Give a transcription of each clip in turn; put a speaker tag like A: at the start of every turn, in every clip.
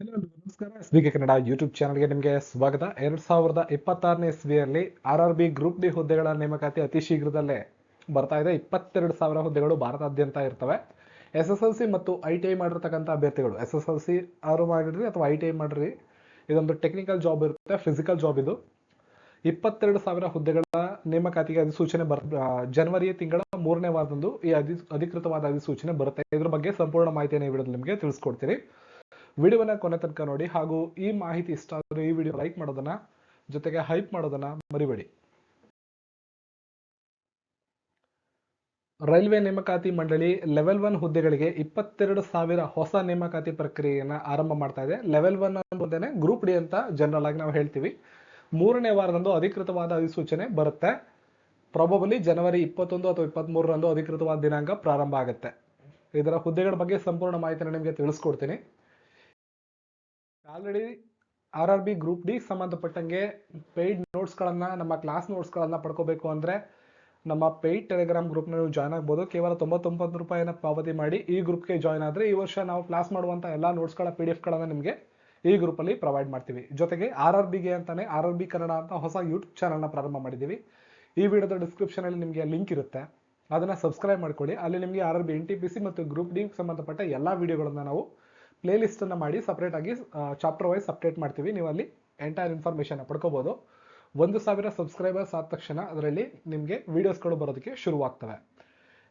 A: ನಮಸ್ಕಾರ S B K Kannada YouTube ಚಾನಲ್ಗೆ ನಿಮಗೆ ಸ್ವಾಗತ. ಎರಡ್ ಸಾವಿರದ ಇಪ್ಪತ್ತಾರನೇ ಇಸ್ವಿಯಲ್ಲಿ R R B group D ಹುದ್ದೆಗಳ ನೇಮಕಾತಿ ಅತಿ ಶೀಘ್ರದಲ್ಲೇ ಬರ್ತಾ ಇದೆ. ಇಪ್ಪತ್ತೆರಡು ಸಾವಿರ ಹುದ್ದೆಗಳು ಭಾರತಾದ್ಯಂತ ಇರ್ತವೆ. ಎಸ್ ಎಸ್ ಎಲ್ ಸಿ ಮತ್ತು ಐ ಟಿ ಐ ಮಾಡಿರ್ತಕ್ಕಂಥ ಅಭ್ಯರ್ಥಿಗಳು. ಎಸ್ ಎಸ್ ಎಲ್ ಸಿ ಅವರು ಮಾಡಿರಿ ಅಥವಾ ಐ ಟಿ ಐ ಮಾಡಿರಿ? ಇದೊಂದು ಟೆಕ್ನಿಕಲ್ ಜಾಬ್ ಇರುತ್ತೆ ಫಿಸಿಕಲ್ ಜಾಬ್ ಇದು. ಇಪ್ಪತ್ತೆರಡು ಸಾವಿರ ಹುದ್ದೆಗಳ ನೇಮಕಾತಿಗೆ ಅಧಿಸೂಚನೆ ಬರ್ ಜನವರಿ ತಿಂಗಳ ಮೂರನೇ ವಾರದಂದು ಈ ಅಧಿ, ಅಧಿಕೃತವಾದ ಅಧಿಸೂಚನೆ ಬರುತ್ತೆ. ಇದ್ರ ಬಗ್ಗೆ ಸಂಪೂರ್ಣ ಮಾಹಿತಿಯನ್ನು ಈ ವಿಡಿಯೋದಲ್ಲಿ ನಿಮಗೆ ತಿಳಿಸ್ಕೊಡ್ತೀನಿ. ವಿಡಿಯೋನ ಕೊನೆ ತನಕ ನೋಡಿ ಹಾಗೂ ಈ ಮಾಹಿತಿ ಇಷ್ಟ ಆದರೆ ಈ ವಿಡಿಯೋ ಲೈಕ್ ಮಾಡೋದನ್ನ, ಜೊತೆಗೆ ಹೈಪ್ ಮಾಡೋದನ್ನ ಮರಿಬೇಡಿ. ರೈಲ್ವೆ ನೇಮಕಾತಿ ಮಂಡಳಿ ಲೆವೆಲ್ ಒನ್ ಹುದ್ದೆಗಳಿಗೆ ಇಪ್ಪತ್ತೆರಡು ಸಾವಿರ ಹೊಸ ನೇಮಕಾತಿ ಪ್ರಕ್ರಿಯೆಯನ್ನು ಆರಂಭ ಮಾಡ್ತಾ ಇದೆ. ಲೆವೆಲ್ ಒನ್ ಅನ್ನೋದೇನೆ ಗ್ರೂಪ್ ಡಿ ಅಂತ ಜನರಲ್ ಆಗಿ ನಾವು ಹೇಳ್ತೀವಿ. ಮೂರನೇ ವಾರದಂದು ಅಧಿಕೃತವಾದ ಅಧಿಸೂಚನೆ ಬರುತ್ತೆ. ಪ್ರಾಬಬಲಿ ಜನವರಿ ಇಪ್ಪತ್ತೊಂದು ಅಥವಾ ಇಪ್ಪತ್ತ್ಮೂರರಂದು ಅಧಿಕೃತವಾದ ದಿನಾಂಕ ಪ್ರಾರಂಭ ಆಗುತ್ತೆ. ಇದರ ಹುದ್ದೆಗಳ ಬಗ್ಗೆ ಸಂಪೂರ್ಣ ಮಾಹಿತಿನ ನಿಮಗೆ ತಿಳಿಸ್ಕೊಡ್ತೀನಿ. Already R R B group D ಸಂಬಂಧಪಟ್ಟಂಗೆ ಪೇಯ್ಡ್ ನೋಟ್ಸ್ಗಳನ್ನು, ನಮ್ಮ ಕ್ಲಾಸ್ ನೋಟ್ಸ್ಗಳನ್ನು ಪಡ್ಕೋಬೇಕು ಅಂದ್ರೆ ನಮ್ಮ ಪೇಯ್ಡ್ ಟೆಲಿಗ್ರಾಮ್ ಗ್ರೂಪ್ನ ನೀವು ಜಾಯ್ನ್ ಆಗ್ಬೋದು. ಕೇವಲ ತೊಂಬತ್ತೊಂಬತ್ತು ರೂಪಾಯಿನ ಪಾವತಿ ಮಾಡಿ ಈ ಗ್ರೂಪ್ಗೆ ಜಾಯ್ನ್ ಆದರೆ ಈ ವರ್ಷ ನಾವು ಕ್ಲಾಸ್ ಮಾಡುವಂಥ ಎಲ್ಲ ನೋಟ್ಸ್ಗಳ ಪಿ ಡಿ ಎಫ್ಗಳನ್ನು ನಿಮಗೆ ಈ ಗ್ರೂಪಲ್ಲಿ ಪ್ರೊವೈಡ್ ಮಾಡ್ತೀವಿ. ಜೊತೆಗೆ ಆರ್ ಆರ್ ಬಿಗೆ ಅಂತಾನೆ ಆರ್ ಆರ್ ಬಿ ಕನ್ನಡ ಅಂತ ಹೊಸ ಯೂಟ್ಯೂಬ್ ಚಾನಲ್ನ ಪ್ರಾರಂಭ ಮಾಡಿದ್ದೀವಿ ಈ ವಿಡಿಯೋದ ಡಿಸ್ಕ್ರಿಪ್ಷನಲ್ಲಿ ನಿಮಗೆ ಲಿಂಕ್ ಇರುತ್ತೆ. ಅದನ್ನು ಸಬ್ಸ್ಕ್ರೈಬ್ ಮಾಡ್ಕೊಳ್ಳಿ. ಅಲ್ಲಿ ನಿಮಗೆ R R B, N T P C ಮತ್ತು ಗ್ರೂಪ್ ಡಿ ಸಂಬಂಧಪಟ್ಟ ಎಲ್ಲ ವಿಡಿಯೋಗಳನ್ನ ನಾವು ಪ್ಲೇ ಲಿಸ್ಟನ್ನು ಮಾಡಿ ಸಪ್ರೇಟ್ ಆಗಿ ಚಾಪ್ಟರ್ ವೈಸ್ ಅಪ್ಡೇಟ್ ಮಾಡ್ತೀವಿ. ನೀವು ಅಲ್ಲಿ ಎಂಟೈರ್ ಇನ್ಫಾರ್ಮೇಷನ್ ಪಡ್ಕೋಬೋದು. ಒಂದು ಸಾವಿರ ಸಬ್ಸ್ಕ್ರೈಬರ್ಸ್ ಆದ ತಕ್ಷಣ ಅದರಲ್ಲಿ ನಿಮಗೆ ವೀಡಿಯೋಸ್ಗಳು ಬರೋದಕ್ಕೆ ಶುರುವಾಗ್ತವೆ.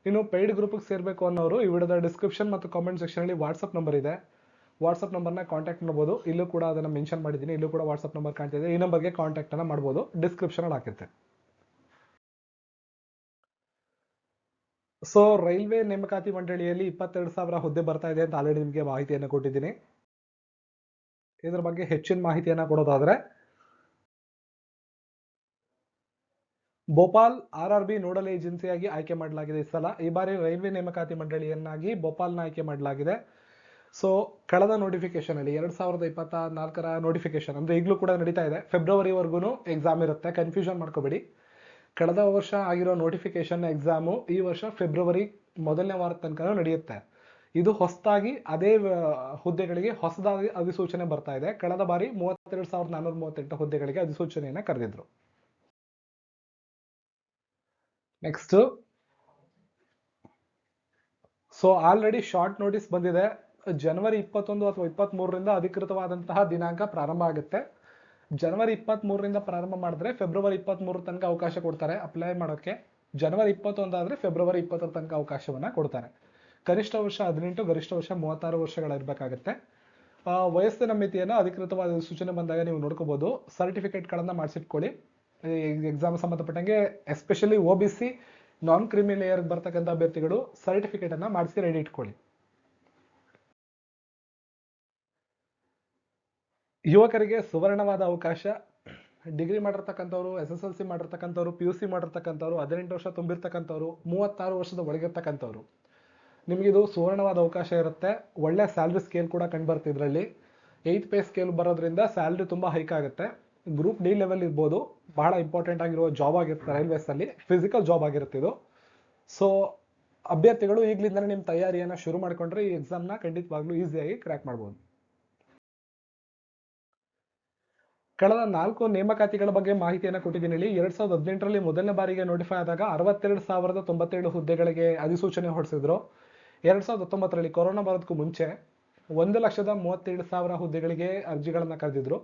A: ಇನ್ನು ಪೇಯ್ಡ್ ಗ್ರೂಪ್ಗೆ ಸೇರಬೇಕು ಅನ್ನೋರು ಈ ವಿಡಿಯೋದ ಡಿಸ್ಕ್ರಿಪ್ಷನ್ ಮತ್ತು ಕಾಮೆಂಟ್ ಸೆಕ್ಷನಲ್ಲಿ ವಾಟ್ಸಪ್ ನಂಬರ್ ಇದೆ. ವಾಟ್ಸಪ್ ನಂಬರ್ನ ಕಾಂಟ್ಯಾಕ್ಟ್ ಮಾಡ್ಬೋದು. ಇಲ್ಲೂ ಕೂಡ ಅದನ್ನು ಮೆನ್ಷನ್ ಮಾಡಿದ್ದೀನಿ. ಇಲ್ಲೂ ಕೂಡ ವಾಟ್ಸಪ್ ನಂಬರ್ ಕಾಣ್ತಿದೆ ಈ ನಂಬರ್ಗೆ ಕಾಂಟ್ಯಾಕ್ಟನ್ನು ಮಾಡ್ಬೋದು. ಡಿಸ್ಕ್ರಿಪ್ಷನಲ್ಲಿ ಹಾಕಿರ್ತೀನಿ ಸೊ ರೈಲ್ವೆ ನೇಮಕಾತಿ ಮಂಡಳಿಯಲ್ಲಿ ಇಪ್ಪತ್ತೆರಡು ಸಾವಿರ ಹುದ್ದೆ ಬರ್ತಾ ಇದೆ ಅಂತ ಆಲ್ರೆಡಿ ನಿಮಗೆ ಮಾಹಿತಿಯನ್ನು ಕೊಟ್ಟಿದ್ದೀನಿ. ಇದ್ರ ಬಗ್ಗೆ ಹೆಚ್ಚಿನ ಮಾಹಿತಿಯನ್ನ ಕೊಡೋದಾದ್ರೆ, Bhopal R R B nodal ಏಜೆನ್ಸಿಯಾಗಿ ಆಯ್ಕೆ ಮಾಡಲಾಗಿದೆ ಈ ಸಲ. ಈ ಬಾರಿ ರೈಲ್ವೆ ನೇಮಕಾತಿ ಮಂಡಳಿಯನ್ನಾಗಿ ಭೋಪಾಲ್ನ ಆಯ್ಕೆ ಮಾಡಲಾಗಿದೆ. ಸೊ ಕಳೆದ ನೋಟಿಫಿಕೇಶನ್ ಅಲ್ಲಿ ಎರಡ್ ಸಾವಿರದ ಇಪ್ಪತ್ತ ನಾಲ್ಕರ ನೋಟಿಫಿಕೇಶನ್ ಅಂದ್ರೆ ಈಗಲೂ ಕೂಡ ನಡೀತಾ ಇದೆ. ಫೆಬ್ರವರಿವರೆಗೂ ಎಕ್ಸಾಮ್ ಇರುತ್ತೆ. ಕನ್ಫ್ಯೂಷನ್ ಮಾಡ್ಕೋಬೇಡಿ. ಕಳೆದ ವರ್ಷ ಆಗಿರೋ ನೋಟಿಫಿಕೇಶನ್ ಎಕ್ಸಾಮು ಈ ವರ್ಷ ಫೆಬ್ರವರಿ ಮೊದಲನೇ ವಾರ ತನಕ ನಡೆಯುತ್ತೆ. ಇದು ಹೊಸದಾಗಿ ಅದೇ ಹುದ್ದೆಗಳಿಗೆ ಹೊಸದಾಗಿ ಅಧಿಸೂಚನೆ ಬರ್ತಾ ಇದೆ. ಕಳೆದ ಬಾರಿ ಮೂವತ್ತೆರಡು ಸಾವಿರದ ನಾನ್ನೂರ ಮೂವತ್ತೆಂಟು ಹುದ್ದೆಗಳಿಗೆ ಅಧಿಸೂಚನೆಯನ್ನ ಕರೆದಿದ್ರು. Next so already short notice ಬಂದಿದೆ. ಜನವರಿ ಇಪ್ಪತ್ತೊಂದು ಅಥವಾ ಇಪ್ಪತ್ತ್ ಮೂರರಿಂದ ಅಧಿಕೃತವಾದಂತಹ ದಿನಾಂಕ ಪ್ರಾರಂಭ ಆಗುತ್ತೆ. ಜನವರಿ ಇಪ್ಪತ್ತ್ ಮೂರರಿಂದ ಪ್ರಾರಂಭ ಮಾಡಿದ್ರೆ ಫೆಬ್ರವರಿ ಇಪ್ಪತ್ತ್ ಮೂರ ತನಕ ಅವಕಾಶ ಕೊಡ್ತಾರೆ ಅಪ್ಲೈ ಮಾಡೋಕ್ಕೆ. ಜನವರಿ ಇಪ್ಪತ್ತೊಂದು ಆದ್ರೆ ಫೆಬ್ರವರಿ ಇಪ್ಪತ್ತರ ತನಕ ಅವಕಾಶವನ್ನ ಕೊಡ್ತಾರೆ. ಕನಿಷ್ಠ ವರ್ಷ ಹದಿನೆಂಟು, ಗರಿಷ್ಠ ವರ್ಷ ಮೂವತ್ತಾರು ವರ್ಷಗಳಿರ್ಬೇಕಾಗತ್ತೆ ವಯಸ್ಸಿನ ಮಿತಿಯನ್ನು ಅಧಿಕೃತವಾದ ಸೂಚನೆ ಬಂದಾಗ ನೀವು ನೋಡ್ಕೋಬಹುದು ಸರ್ಟಿಫಿಕೇಟ್ಗಳನ್ನ ಮಾಡಿಸಿಟ್ಕೊಳ್ಳಿ. ಎಕ್ಸಾಮ್ ಸಂಬಂಧಪಟ್ಟಂಗೆ especially O B C non creamy layer ಬರ್ತಕ್ಕಂಥ ಅಭ್ಯರ್ಥಿಗಳು ಸರ್ಟಿಫಿಕೇಟ್ ಅನ್ನ ಮಾಡಿಸಿ ರೆಡಿ ಇಟ್ಕೊಳ್ಳಿ. ಯುವಕರಿಗೆ ಸುವರ್ಣವಾದ ಅವಕಾಶ. ಡಿಗ್ರಿ ಮಾಡಿರ್ತಕ್ಕಂಥವ್ರು, ಎಸ್ ಎಸ್ ಎಲ್ ಸಿ ಮಾಡಿರ್ತಕ್ಕಂಥವ್ರು, ಪಿ ಯು ಸಿ ಮಾಡಿರ್ತಕ್ಕಂಥವ್ರು, ಹದಿನೆಂಟು ವರ್ಷ ತುಂಬಿರ್ತಕ್ಕಂಥವ್ರು, ಮೂವತ್ತಾರು ವರ್ಷದ ಒಳಗಿರ್ತಕ್ಕಂಥವ್ರು. ನಿಮಗಿದು ಸುವರ್ಣವಾದ ಅವಕಾಶ ಇರುತ್ತೆ. ಒಳ್ಳೆ ಸ್ಯಾಲ್ರಿ ಸ್ಕೇಲ್ ಕೂಡ ಕಂಡುಬರುತ್ತೆ ಇದರಲ್ಲಿ ಏಯ್ತ್ ಪೇ ಸ್ಕೇಲ್ ಬರೋದ್ರಿಂದ ಸ್ಯಾಲ್ರಿ ತುಂಬ ಹೈಕ್ ಆಗುತ್ತೆ. ಗ್ರೂಪ್ ಡಿ ಲೆವೆಲ್ ಇರ್ಬೋದು. ಬಹಳ ಇಂಪಾರ್ಟೆಂಟ್ ಆಗಿರುವ ಜಾಬ್ ಆಗಿರುತ್ತೆ ರೈಲ್ವೇಸ್ ಅಲ್ಲಿ. ಫಿಸಿಕಲ್ ಜಾಬ್ ಆಗಿರುತ್ತೆ ಇದು. ಸೊ ಅಭ್ಯರ್ಥಿಗಳು ಈಗಲಿಂದಲೇ ನಿಮ್ಮ ತಯಾರಿಯನ್ನು ಶುರು ಮಾಡಿಕೊಂಡ್ರೆ ಈ ಎಕ್ಸಾಮ್ನ ಖಂಡಿತವಾಗ್ಲೂ ಈಸಿಯಾಗಿ ಕ್ರ್ಯಾಕ್ ಮಾಡ್ಬೋದು. ಕಳೆದ ನಾಲ್ಕು ನೇಮಕಾತಿಗಳ ಬಗ್ಗೆ ಮಾಹಿತಿಯನ್ನು ಕೊಟ್ಟಿದ್ದೀನಿ ಇಲ್ಲಿ. ಎರಡ್ ಸಾವಿರದ ಹದಿನೆಂಟರಲ್ಲಿ ಮೊದಲನೇ ಬಾರಿಗೆ ನೋಟಿಫೈ ಆದಾಗ ಅರವತ್ತೆರಡು ಸಾವಿರದ ತೊಂಬತ್ತೇಳು ಹುದ್ದೆಗಳಿಗೆ ಅಧಿಸೂಚನೆ ಹೊರಡಿಸಿದ್ರು. ಎರಡ್ ಸಾವಿರದ ಹತ್ತೊಂಬತ್ತರಲ್ಲಿ ಕೊರೋನಾ ಬರೋದಕ್ಕೂ ಮುಂಚೆ ಒಂದು ಲಕ್ಷದ ಮೂವತ್ತೇಳು ಸಾವಿರ ಹುದ್ದೆಗಳಿಗೆ ಅರ್ಜಿಗಳನ್ನು ಕರೆದಿದ್ರು.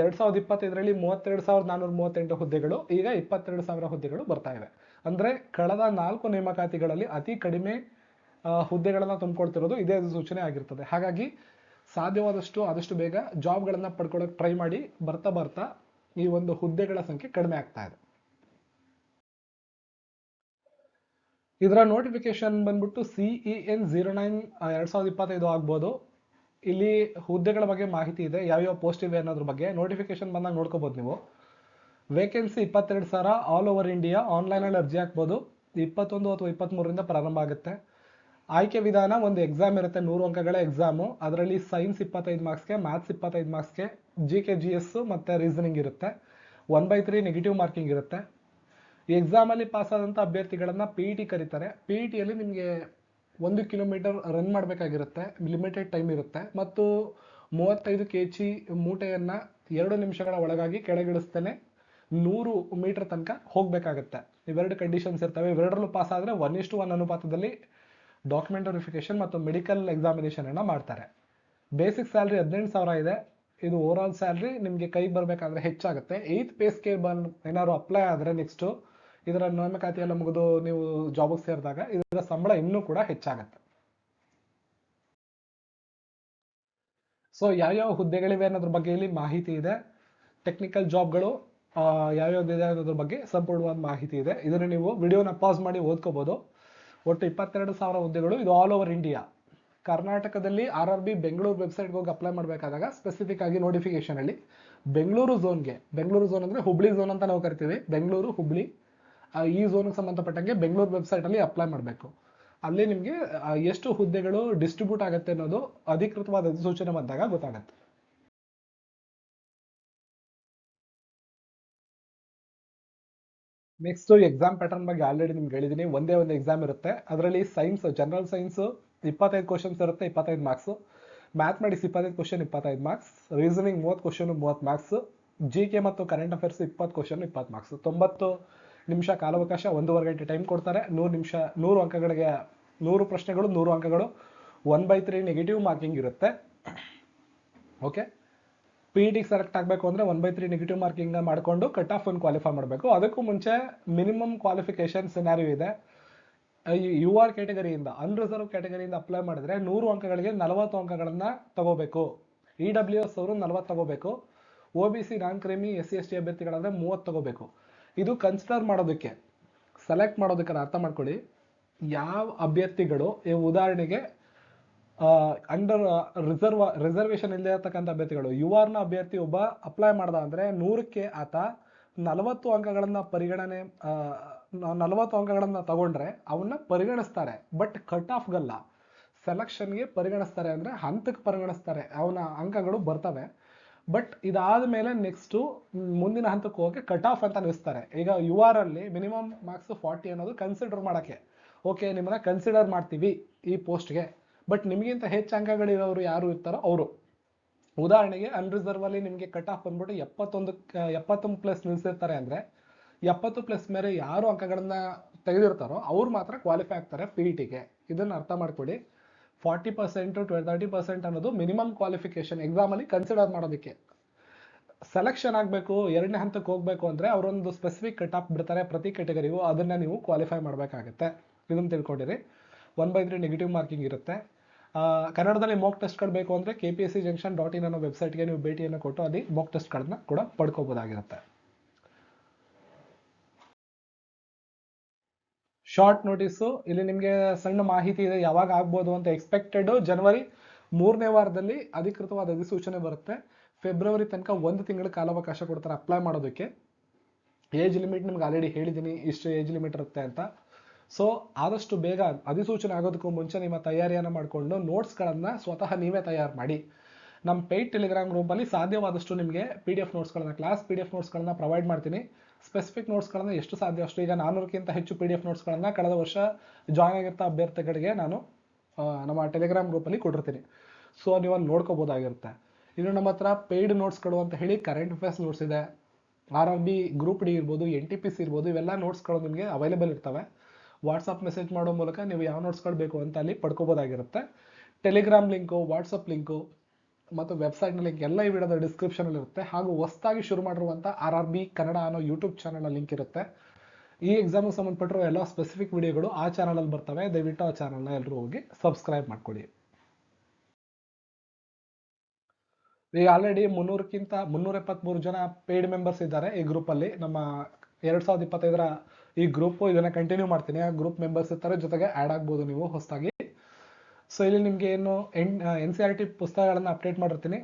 A: ಎರಡ್ ಸಾವಿರದ ಇಪ್ಪತ್ತೈದರಲ್ಲಿ ಮೂವತ್ತೆರಡು ಸಾವಿರದ ನಾನ್ನೂರ ಮೂವತ್ತೆಂಟು ಹುದ್ದೆಗಳು, ಈಗ ಇಪ್ಪತ್ತೆರಡು ಸಾವಿರ ಹುದ್ದೆಗಳು ಬರ್ತಾ ಇವೆ. ಅಂದ್ರೆ ಕಳೆದ ನಾಲ್ಕು ನೇಮಕಾತಿಗಳಲ್ಲಿ ಅತಿ ಕಡಿಮೆ ಹುದ್ದೆಗಳನ್ನು ಹುದ್ದೆಗಳನ್ನ ತುಂಬಿಕೊಳ್ತಿರೋದು ಇದೇ ಅಧಿಸೂಚನೆ ಆಗಿರ್ತದೆ. ಹಾಗಾಗಿ ಸಾಧ್ಯವಾದಷ್ಟು ಆದಷ್ಟು ಬೇಗ ಜಾಬ್ಗಳನ್ನು ಪಡ್ಕೊಳ್ಳೋಕೆ ಟ್ರೈ ಮಾಡಿ ಬರ್ತಾ ಬರ್ತಾ ಈ ಒಂದು ಹುದ್ದೆಗಳ ಸಂಖ್ಯೆ ಕಡಿಮೆ ಆಗ್ತಾ ಇದೆ. ಇದರ ನೋಟಿಫಿಕೇಶನ್ ಬಂದ್ಬಿಟ್ಟು ಸಿಇ ಎನ್ ಜೀರೋ ನೈನ್ ಎರಡ್ ಸಾವಿರದ ಇಪ್ಪತ್ತೈದು ಆಗ್ಬೋದು. ಇಲ್ಲಿ ಹುದ್ದೆಗಳ ಬಗ್ಗೆ ಮಾಹಿತಿ ಇದೆ, ಯಾವ್ಯಾವ ಪೋಸ್ಟ್ ಇವೆ ಅನ್ನೋದ್ರ ಬಗ್ಗೆ. ನೋಟಿಫಿಕೇಶನ್ ಬಂದಾಗ ನೋಡ್ಕೋಬೋದು ನೀವು. ವೇಕೆನ್ಸಿ ಇಪ್ಪತ್ತೆರಡು ಸಾವಿರ ಆಲ್ ಓವರ್ ಇಂಡಿಯಾ ಆನ್ಲೈನಲ್ಲಿ ಅರ್ಜಿ ಹಾಕ್ಬೋದು. ಇಪ್ಪತ್ತೊಂದು ಅಥವಾ ಇಪ್ಪತ್ತ್ಮೂರರಿಂದ ಪ್ರಾರಂಭ ಆಗುತ್ತೆ. ಆಯ್ಕೆ ವಿಧಾನ ಒಂದು ಎಕ್ಸಾಮ್ ಇರುತ್ತೆ, ನೂರು ಅಂಕಗಳ ಎಕ್ಸಾಮು ಅದರಲ್ಲಿ ಸೈನ್ಸ್ ಇಪ್ಪತ್ತೈದು ಮಾರ್ಕ್ಸ್ಗೆ ಮ್ಯಾಥ್ಸ್ ಇಪ್ಪತ್ತೈದು ಮಾರ್ಕ್ಸ್ಗೆ ಜಿ ಕೆ ಜಿ ಎಸ್ಸು ಮತ್ತು ರೀಸನಿಂಗ್ ಇರುತ್ತೆ. One by three negative marking ಇರುತ್ತೆ. ಈ ಎಕ್ಸಾಮಲ್ಲಿ ಪಾಸ್ ಆದಂಥ ಅಭ್ಯರ್ಥಿಗಳನ್ನು ಪಿ ಇ ಟಿ ಕರೀತಾರೆ. ಪಿ ಇ ಟಿಯಲ್ಲಿ ನಿಮಗೆ ಒಂದು ಕಿಲೋಮೀಟರ್ ರನ್ ಮಾಡಬೇಕಾಗಿರುತ್ತೆ. ಲಿಮಿಟೆಡ್ ಟೈಮ್ ಇರುತ್ತೆ. ಮತ್ತು ಮೂವತ್ತೈದು ಕೆ ಜಿ ಮೂಟೆಯನ್ನು ಎರಡು ನಿಮಿಷಗಳ ಒಳಗಾಗಿ ಕೆಳಗಿಳಿಸ್ತೇನೆ. ನೂರು ಮೀಟರ್ ತನಕ ಹೋಗ್ಬೇಕಾಗತ್ತೆ. ಇವೆರಡು ಕಂಡೀಷನ್ಸ್ ಇರ್ತವೆ. ಇವೆರಡರಲ್ಲೂ ಪಾಸ್ ಆದರೆ ಒನ್ ಇಷ್ಟು ಒನ್ ಅನುಪಾತದಲ್ಲಿ ಡಾಕ್ಯುಮೆಂಟ್ ವೆರಿಫಿಕೇಶನ್ ಮತ್ತು ಮೆಡಿಕಲ್ ಎಕ್ಸಾಮಿನೇಷನ್ ಅನ್ನ ಮಾಡ್ತಾರೆ. ಬೇಸಿಕ್ ಸ್ಯಾಲ್ರಿ ಹದಿನೆಂಟು ಸಾವಿರ ಇದೆ. ಇದು ಓವರ್ ಆಲ್ ಸ್ಯಾಲ್ರಿ ನಿಮಗೆ ಕೈಗೆ ಬರಬೇಕಾದ್ರೆ ಹೆಚ್ಚಾಗುತ್ತೆ. ಏಯ್ತ್ ಪೇ ಸ್ಕೇಲ್ ಬಂದ್ ಏನಾದ್ರು ಅಪ್ಲೈ ಆದರೆ ನೆಕ್ಸ್ಟು ಇದರ ನೇಮಕಾತಿ ಎಲ್ಲ ಮುಗಿದು ನೀವು ಜಾಬಿಗೆ ಸೇರಿದಾಗ ಇದರ ಸಂಬಳ ಇನ್ನೂ ಕೂಡ ಹೆಚ್ಚಾಗುತ್ತೆ. ಸೊ ಯಾವ್ಯಾವ ಹುದ್ದೆಗಳಿವೆ ಅನ್ನೋದ್ರ ಬಗ್ಗೆ ಇಲ್ಲಿ ಮಾಹಿತಿ ಇದೆ. ಟೆಕ್ನಿಕಲ್ ಜಾಬ್ಗಳು ಯಾವ್ಯಾವ್ದು ಇದೆ ಅನ್ನೋದ್ರ ಬಗ್ಗೆ ಸಂಪೂರ್ಣವಾದ ಮಾಹಿತಿ ಇದೆ. ಇದನ್ನು ನೀವು ವಿಡಿಯೋನ ಪಾಸ್ ಮಾಡಿ ಓದ್ಕೋಬಹುದು ಒಟ್ಟು ಇಪ್ಪತ್ತೆರಡು ಸಾವಿರ ಹುದ್ದೆಗಳು ಇದು ಆಲ್ ಓವರ್ ಇಂಡಿಯಾ ಕರ್ನಾಟಕದಲ್ಲಿ ಆರ್ ಆರ್ ಬಿ ಬೆಂಗಳೂರು ವೆಬ್ಸೈಟ್ಗೆ ಹೋಗಿ ಅಪ್ಲೈ ಮಾಡಬೇಕಾದಾಗ ಸ್ಪೆಸಿಫಿಕ್ ಆಗಿ ನೋಟಿಫಿಕೇಶನ್ ಅಲ್ಲಿ ಬೆಂಗಳೂರು ಝೋನ್ಗೆ ಬೆಂಗಳೂರು ಝೋನ್ ಅಂದ್ರೆ ಹುಬ್ಳಿ ಝೋನ್ ಅಂತ ನಾವು ಕರಿತೀವಿ. ಬೆಂಗಳೂರು ಹುಬ್ಳಿ ಈ ಝೋನ್ಗೆ ಸಂಬಂಧಪಟ್ಟಂಗೆ ಬೆಂಗಳೂರು ವೆಬ್ಸೈಟ್ ಅಲ್ಲಿ ಅಪ್ಲೈ ಮಾಡಬೇಕು. ಅಲ್ಲಿ ನಿಮಗೆ ಎಷ್ಟು ಹುದ್ದೆಗಳು ಡಿಸ್ಟ್ರಿಬ್ಯೂಟ್ ಆಗುತ್ತೆ ಅನ್ನೋದು ಅಧಿಕೃತವಾದ ಅಧಿಸೂಚನೆ ಬಂದಾಗ ಗೊತ್ತಾಗುತ್ತೆ. ನೆಕ್ಸ್ಟ್ ಎಕ್ಸಾಮ್ ಪ್ಯಾಟರ್ನ್ ಬಗ್ಗೆ ಆಲ್ರೆಡಿ ನಿಮ್ಗೆ ಹೇಳಿದ್ದೀನಿ ಒಂದೇ ಒಂದು ಎಕ್ಸಾಮ್ ಇರುತ್ತೆ. ಅದರಲ್ಲಿ ಸೈನ್ಸ್ ಜನರಲ್ ಸೈನ್ಸ್ ಇಪ್ಪತ್ತೈದು ಕ್ವಶನ್ಸ್ ಇರುತ್ತೆ, ಇಪ್ಪತ್ತೈದು ಮಾರ್ಕ್ಸ್ ಮ್ಯಾಥಮೆಟಿಕ್ಸ್ ಇಪ್ಪತ್ತೈದು ಕ್ವಶನ್ ಇಪ್ಪತ್ತೈದು ಮಾರ್ಕ್ಸ್ ರೀಸನಿಂಗ್ ಮೂವತ್ತು ಕ್ವಶನ್ ಮೂವತ್ತು ಮಾರ್ಕ್ಸ್ ಜಿ ಕೆ ಮತ್ತು ಕರೆಂಟ್ ಅಫೇರ್ಸ್ ಇಪ್ಪತ್ತು ಕ್ವಶನ್ ಇಪ್ಪತ್ತು ಮಾರ್ಕ್ಸ್ ತೊಂಬತ್ತು ನಿಮಿಷ ಕಾಲಾವಕಾಶ ಒಂದೂವರೆ ಗಂಟೆ ಟೈಮ್ ಕೊಡ್ತಾರೆ. ನೂರು ನಿಮಿಷ, ನೂರು ಅಂಕಗಳಿಗೆ ನೂರು ಪ್ರಶ್ನೆಗಳು, ನೂರು ಅಂಕಗಳು one by three negative marking ಇರುತ್ತೆ. ಓಕೆ ಪಿ ಇ ಟಿಗೆ ಸೆಲೆಕ್ಟ್ ಆಗಬೇಕು ಅಂದರೆ ಒನ್ ಬೈ ತ್ರೀ ನೆಗೆಟಿವ್ ಮಾರ್ಕಿಂಗ್ನ ಮಾಡಿಕೊಂಡು ಕಟ್ ಆಫ್ ಒಂದು ಕ್ವಾಲಿಫೈ ಮಾಡಬೇಕು. ಅದಕ್ಕೂ ಮುಂಚೆ ಮಿನಿಮಮ್ ಕ್ವಾಲಿಫಿಕೇಶನ್ ಸಿನಾರಿಯೋ ಇದೆ. ಯು ಆರ್ ಕ್ಯಾಟಗರಿಯಿಂದ ಅನ್ರಿಸರ್ವ್ ಕ್ಯಾಟಗರಿಯಿಂದ ಅಪ್ಲೈ ಮಾಡಿದ್ರೆ ನೂರು ಅಂಕಗಳಿಗೆ ನಲವತ್ತು ಅಂಕಗಳನ್ನು ತಗೋಬೇಕು. ಇ ಡಬ್ಲ್ಯೂ ಎಸ್ ಅವರು ನಲವತ್ತು ತಗೋಬೇಕು. ಒ B C non creamy S C S T ಅಭ್ಯರ್ಥಿಗಳಾದ್ರೆ ಮೂವತ್ತು ತಗೋಬೇಕು. ಇದು ಕನ್ಸಿಡರ್ ಮಾಡೋದಕ್ಕೆ ಸೆಲೆಕ್ಟ್ ಮಾಡೋದಕ್ಕೆ ಅರ್ಥ ಮಾಡ್ಕೊಳ್ಳಿ. ಯಾವ ಅಭ್ಯರ್ಥಿಗಳು, ಈ ಉದಾಹರಣೆಗೆ ಅಂಡರ್ ರಿಸರ್ವ್ ರಿಸರ್ವೇಶನ್ ಇಲ್ಲದೆ ಇರತಕ್ಕಂಥ ಅಭ್ಯರ್ಥಿಗಳು. ಯು ಆರ್ನ ಅಭ್ಯರ್ಥಿ ಒಬ್ಬ ಅಪ್ಲೈ ಮಾಡ್ದ ಅಂದರೆ ನೂರಕ್ಕೆ ಆತ ನಲವತ್ತು ಅಂಕಗಳನ್ನು ಪರಿಗಣನೆ ನಲವತ್ತು ಅಂಕಗಳನ್ನು ತಗೊಂಡ್ರೆ ಅವನ್ನ ಪರಿಗಣಿಸ್ತಾರೆ. ಬಟ್ ಕಟ್ ಆಫ್ಗಲ್ಲ ಸೆಲೆಕ್ಷನ್ಗೆ ಪರಿಗಣಿಸ್ತಾರೆ ಅಂದರೆ ಹಂತಕ್ಕೆ ಪರಿಗಣಿಸ್ತಾರೆ. ಅವನ ಅಂಕಗಳು ಬರ್ತವೆ. ಬಟ್ ಇದಾದ ಮೇಲೆ ನೆಕ್ಸ್ಟು ಮುಂದಿನ ಹಂತಕ್ಕೆ ಹೋಗಿ ಕಟ್ ಆಫ್ ಅಂತ ನಿಲ್ಲಿಸ್ತಾರೆ ಈಗ ಯು ಆರ್ ಅಲ್ಲಿ ಮಿನಿಮಮ್ ಮಾರ್ಕ್ಸ್ ಫಾರ್ಟಿ ಅನ್ನೋದು ಕನ್ಸಿಡರ್ ಮಾಡೋಕ್ಕೆ. ಓಕೆ ನಿಮ್ಮನ್ನ ಕನ್ಸಿಡರ್ ಮಾಡ್ತೀವಿ ಈ ಪೋಸ್ಟ್ಗೆ ಬಟ್ ನಿಮಗಿಂತ ಹೆಚ್ಚು ಅಂಕಗಳಿರೋರು ಯಾರು ಇರ್ತಾರೋ ಅವರು. ಉದಾಹರಣೆಗೆ ಅನ್ರಿಸರ್ವ್ ಅಲ್ಲಿ ನಿಮಗೆ ಕಟ್ ಆಫ್ ಬಂದ್ಬಿಟ್ಟು ಎಪ್ಪತ್ತೊಂದು ಎಪ್ಪತ್ತೊಂದು ಪ್ಲಸ್ ನಿಲ್ಸಿರ್ತಾರೆ ಅಂದ್ರೆ ಎಪ್ಪತ್ತು ಪ್ಲಸ್ ಮೇಲೆ ಯಾರು ಅಂಕಗಳನ್ನ ತೆಗೆದಿರ್ತಾರೋ ಅವ್ರು ಮಾತ್ರ ಕ್ವಾಲಿಫೈ ಆಗ್ತಾರೆ ಪಿ ಇ ಟಿಗೆ ಇದನ್ನ ಅರ್ಥ ಮಾಡ್ಕೊಳ್ಳಿ. ಫಾರ್ಟಿ ಪರ್ಸೆಂಟ್ ಟ್ವೆ ತರ್ಟಿ ಪರ್ಸೆಂಟ್ ಅನ್ನೋದು ಮಿನಿಮಮ್ ಕ್ವಾಲಿಫಿಕೇಶನ್ ಎಕ್ಸಾಮಲ್ಲಿ ಕನ್ಸಿಡರ್ ಮಾಡೋದಕ್ಕೆ. ಸೆಲೆಕ್ಷನ್ ಆಗಬೇಕು, ಎರಡನೇ ಹಂತಕ್ಕೆ ಹೋಗಬೇಕು ಅಂದರೆ ಅವರೊಂದು ಸ್ಪೆಸಿಫಿಕ್ ಕಟ್ ಆಫ್ ಬಿಡ್ತಾರೆ ಪ್ರತಿ ಕೆಟಗರಿಗೂ ಅದನ್ನು ನೀವು ಕ್ವಾಲಿಫೈ ಮಾಡಬೇಕಾಗತ್ತೆ. ಇದನ್ನು ತಿಳ್ಕೊಂಡಿರಿ. One by three negative marking ಇರುತ್ತೆ. ಕನ್ನಡದಲ್ಲಿ ಮೋಕ್ ಟೆಸ್ಟ್ಗಳು ಬೇಕು ಅಂದರೆ K P S C junction dot in ಅನ್ನೋ ವೆಬ್ಸೈಟ್ಗೆ ನೀವು ಭೇಟಿಯನ್ನು ಕೊಟ್ಟು ಅಲ್ಲಿ ಮೋಕ್ ಟೆಸ್ಟ್ಗಳನ್ನ ಕೂಡ ಪಡ್ಕೋಬೋದಾಗಿರುತ್ತೆ. ಶಾರ್ಟ್ ನೋಟಿಸು ಇಲ್ಲಿ ನಿಮಗೆ ಸಣ್ಣ ಮಾಹಿತಿ ಇದೆ, ಯಾವಾಗ ಆಗ್ಬೋದು ಅಂತ ಎಕ್ಸ್ಪೆಕ್ಟೆಡ್ ಜನವರಿ ಮೂರನೇ ವಾರದಲ್ಲಿ ಅಧಿಕೃತವಾದ ಅಧಿಸೂಚನೆ ಬರುತ್ತೆ. ಫೆಬ್ರವರಿ ತನಕ ಒಂದು ತಿಂಗಳ ಕಾಲಾವಕಾಶ ಕೊಡ್ತಾರೆ ಅಪ್ಲೈ ಮಾಡೋದಕ್ಕೆ. ಏಜ್ ಲಿಮಿಟ್ ನಿಮ್ಗೆ ಆಲ್ರೆಡಿ ಹೇಳಿದ್ದೀನಿ ಇಷ್ಟು ಏಜ್ ಲಿಮಿಟ್ ಇರುತ್ತೆ ಅಂತ. ಸೊ ಆದಷ್ಟು ಬೇಗ ಅಧಿಸೂಚನೆ ಆಗೋದಕ್ಕೂ ಮುಂಚೆ ನಿಮ್ಮ ತಯಾರಿಯನ್ನು ಮಾಡಿಕೊಂಡು ನೋಟ್ಸ್ಗಳನ್ನು ಸ್ವತಃ ನೀವೇ ತಯಾರು ಮಾಡಿ. ನಮ್ಮ ಪೇಯ್ಡ್ ಟೆಲಿಗ್ರಾಮ್ ಗ್ರೂಪಲ್ಲಿ ಸಾಧ್ಯವಾದಷ್ಟು ನಿಮಗೆ ಪಿ ಡಿ ಎಫ್ ನೋಟ್ಸ್ಗಳನ್ನು ಕ್ಲಾಸ್ ಪಿ ಡಿ ಎಫ್ ನೋಟ್ಸ್ಗಳನ್ನು ಪ್ರೊವೈಡ್ ಮಾಡ್ತೀನಿ. ಸ್ಪೆಸಿಫಿಕ್ ನೋಟ್ಸ್ಗಳನ್ನು ಎಷ್ಟು ಸಾಧ್ಯ ಅಷ್ಟು ಈಗ ನಾನ್ನೂರಕ್ಕಿಂತ ಹೆಚ್ಚು ಪಿ ಡಿ ಎಫ್ ನೋಟ್ಸ್ಗಳನ್ನು ಕಳೆದ ವರ್ಷ ಜಾಯ್ನ್ ಆಗಿರ್ತಾ ಅಭ್ಯರ್ಥಿಗಳಿಗೆ ನಾನು ನಮ್ಮ ಟೆಲಿಗ್ರಾಮ್ ಗ್ರೂಪಲ್ಲಿ ಕೊಟ್ಟಿರ್ತೀನಿ. ಸೊ ನೀವು ಅಲ್ಲಿ ನೋಡ್ಕೋಬೋದಾಗಿರುತ್ತೆ. ಇನ್ನು ನಮ್ಮ ಹತ್ರ ಪೇಯ್ಡ್ ನೋಟ್ಸ್ಗಳು ಅಂತ ಹೇಳಿ ಕರೆಂಟ್ ಅಫೇರ್ಸ್ ನೋಟ್ಸ್ ಇದೆ. R R B group D ಇರ್ಬೋದು ಎನ್ ಟಿ ಪಿ ಸಿ ಇರ್ಬೋದು, ಇವೆಲ್ಲ ನೋಟ್ಸ್ಗಳು ನಿಮಗೆ ಅವೈಲೇಬಲ್ ಇರ್ತವೆ. ವಾಟ್ಸಪ್ ಮೆಸೇಜ್ ಮಾಡೋ ಮೂಲಕ ನೀವು ಯಾವ ನೋಟ್ಸ್ಗಳು ಬೇಕು ಅಂತ ಅಲ್ಲಿ ಪಡ್ಕೋಬೋದಾಗಿರುತ್ತೆ. ಟೆಲಿಗ್ರಾಮ್ ಲಿಂಕು ವಾಟ್ಸಪ್ ಲಿಂಕು ಮತ್ತು ವೆಬ್ಸೈಟ್ನ ಲಿಂಕ್ ಎಲ್ಲ ಈ ವಿಡಿಯೋದ ಡಿಸ್ಕ್ರಿಪ್ಷನಲ್ಲಿ ಇರುತ್ತೆ. ಹಾಗೂ ಹೊಸದಾಗಿ ಶುರು ಮಾಡಿರುವಂಥ ಆರ್ ಆರ್ ಬಿ ಕನ್ನಡ ಅನ್ನೋ ಯೂಟ್ಯೂಬ್ ಚಾನಲ್ನ ಲಿಂಕ್ ಇರುತ್ತೆ. ಈ ಎಕ್ಸಾಮ್ಗೆ ಸಂಬಂಧಪಟ್ಟಿರೋ ಎಲ್ಲ ಸ್ಪೆಸಿಫಿಕ್ ವಿಡಿಯೋಗಳು ಆ ಚಾನಲಲ್ಲಿ ಬರ್ತವೆ. ದಯವಿಟ್ಟು ಆ ಚಾನಲ್ನ ಎಲ್ಲರೂ ಹೋಗಿ ಸಬ್ಸ್ಕ್ರೈಬ್ ಮಾಡ್ಕೊಳ್ಳಿ. ಈಗ ಆಲ್ರೆಡಿ ಮುನ್ನೂರಕ್ಕಿಂತ ಮುನ್ನೂರ ಎಪ್ಪತ್ಮೂರು ಜನ ಪೇಯ್ಡ್ ಮೆಂಬರ್ಸ್ ಇದ್ದಾರೆ ಈ ಗ್ರೂಪಲ್ಲಿ ನಮ್ಮ ಎರಡು ಸಾವಿರದ ಇಪ್ಪತ್ತೈದರ ಈ ಗ್ರೂಪ್ ಇದನ್ನ ಕಂಟಿನ್ಯೂ ಮಾಡ್ತೀನಿ. ಆ ಗ್ರೂಪ್ ಮೆಂಬರ್ಸ್ ಇರ್ತಾರೆ ಜೊತೆಗೆ ಆ್ಯಡ್ ಆಗ್ಬೋದು ನೀವು ಹೊಸದಾಗಿ. ಸೊ ಇಲ್ಲಿ ನಿಮಗೆ ಏನು ಎನ್ ಸಿ ಆರ್ ಟಿ ಪುಸ್ತಕಗಳನ್ನು ಅಪ್ಡೇಟ್ ಮಾಡಿರ್ತೀನಿ.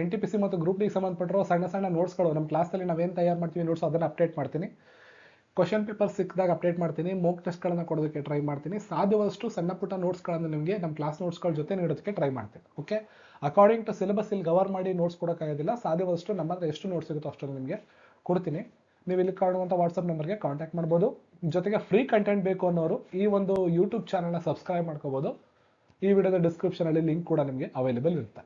A: ಎನ್ ಟಿ ಪಿ ಸಿ ಮತ್ತು ಗ್ರೂಪ್ ಡಿಗೆ ಸಂಬಂಧಪಟ್ಟಿರೋ ಸಣ್ಣ ಸಣ್ಣ ನೋಟ್ಸ್ಗಳು ನಮ್ಮ ಕ್ಲಾಸಲ್ಲಿ ನಾವೇನು ತಯಾರು ಮಾಡ್ತೀವಿ ನೋಟ್ಸ್ ಅದನ್ನು ಅಪ್ಡೇಟ್ ಮಾಡ್ತೀನಿ. ಕ್ವಶನ್ ಪೇಪರ್ ಸಿಕ್ಕಿದಾಗ ಅಪ್ಡೇಟ್ ಮಾಡ್ತೀನಿ. ಮೋಕ್ ಟೆಸ್ಟ್ಗಳನ್ನ ಕೊಡೋದಕ್ಕೆ ಟ್ರೈ ಮಾಡ್ತೀನಿ. ಸಾಧ್ಯವಾದಷ್ಟು ಸಣ್ಣ ಪುಟ್ಟ ನೋಟ್ಸ್ಗಳನ್ನು ನಿಮಗೆ ನಮ್ಮ ಕ್ಲಾಸ್ ನೋಟ್ಸ್ಗಳ ಜೊತೆ ನೀಡೋದಕ್ಕೆ ಟ್ರೈ ಮಾಡ್ತೀನಿ. ಓಕೆ ಅಕಾರ್ಡಿಂಗ್ ಟು ಸಿಲೆಬಸ್ ಇಲ್ಲಿ ಕವರ್ ಮಾಡಿ ನೋಟ್ಸ್ ಕೊಡೋಕ್ಕಾಗೋದಿಲ್ಲ ಸಾಧ್ಯವಾದಷ್ಟು ನಮ್ಮ ಹತ್ರ ಎಷ್ಟು ನೋಟ್ಸ್ ಸಿಗುತ್ತೋ ಅಷ್ಟನ್ನು ನಿಮಗೆ ಕೊಡ್ತೀನಿ. ನೀವು ಇಲ್ಲಿ ಕಾಣುವಂಥ ವಾಟ್ಸಪ್ ನಂಬರ್ಗೆ ಕಾಂಟ್ಯಾಕ್ಟ್ ಮಾಡ್ಬೋದು. ಜೊತೆಗೆ ಫ್ರೀ ಕಂಟೆಂಟ್ ಬೇಕು ಅನ್ನೋರು ಈ ಒಂದು ಯೂಟ್ಯೂಬ್ ಚಾನಲ್ನ ಸಬ್ಸ್ಕ್ರೈಬ್ ಮಾಡ್ಕೋಬೋದು. ಈ ವಿಡಿಯೋದ ಡಿಸ್ಕ್ರಿಪ್ಷನಲ್ಲಿ ಲಿಂಕ್ ಕೂಡ ನಿಮಗೆ ಅವೈಲೇಬಲ್ ಇರುತ್ತೆ.